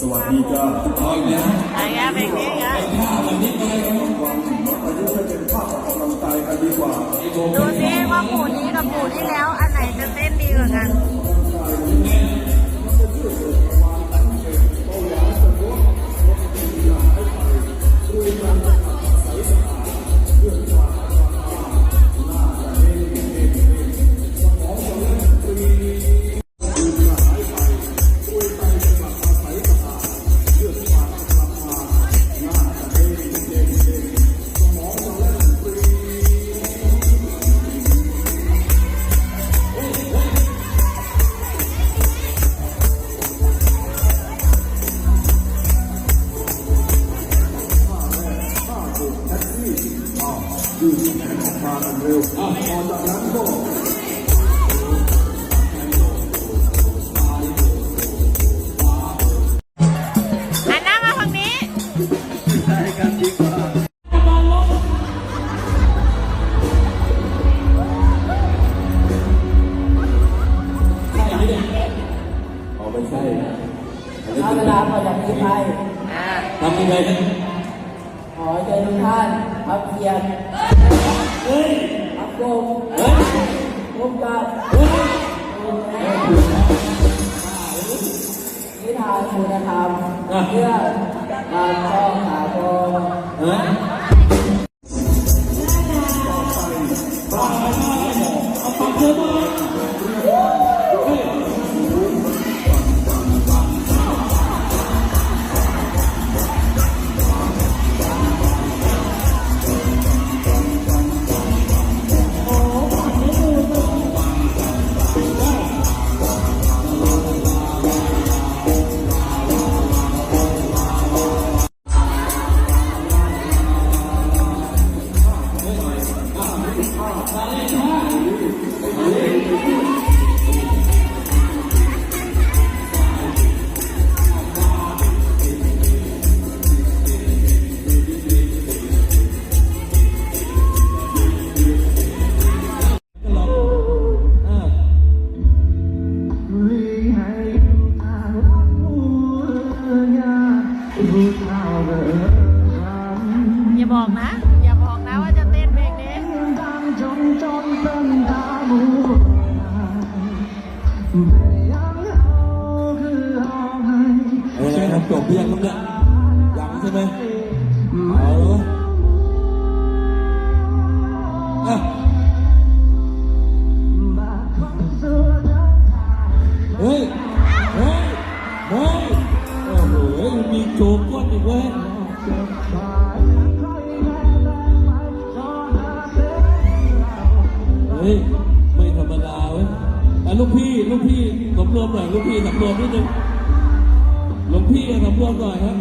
สวัสดีจ้าเอาอีกแล้วอะไรอะเพลงนี้อะข้าวแบบนี้ไปความอายุไม่เป็นภาพของกำลังใจกันดีกว่า ดูสิว่าหมู่นี้กับหมู่ที่แล้ว อันไหนจะเต้นดีกว่ากัน เร็วพอจากนั้นก็หันหน้ามาฝั่งนี้ ใช้กันดีกว่าเอาไม่ใช่อันนี้ถ้าคือเวลาพอจากนี้ไปอ่า ทำยังไงขอเชิญทุกท่านพับเพียร พับลมร่วมกันนิทานคุณธรรมเพื่อการช่องหาโบ นะ อย่าบอกนะว่าจะเต้นเพลงนี้เอาไงครับจบหรือยังครับเนี่ยยังใช่ไหมเอาแล้วอะเฮ้ย เฮ้ย เฮ้ย โอ้โหมีโจมก้อนอีกเว้ย ฮ้ยไม่ธรรมดาเว้ยอ่ลูกพี่ลูกพี่สำรวมหน่อยลูกพี่สำรวมนิดนึงหลวงพี่สำรวมหน่อยครับ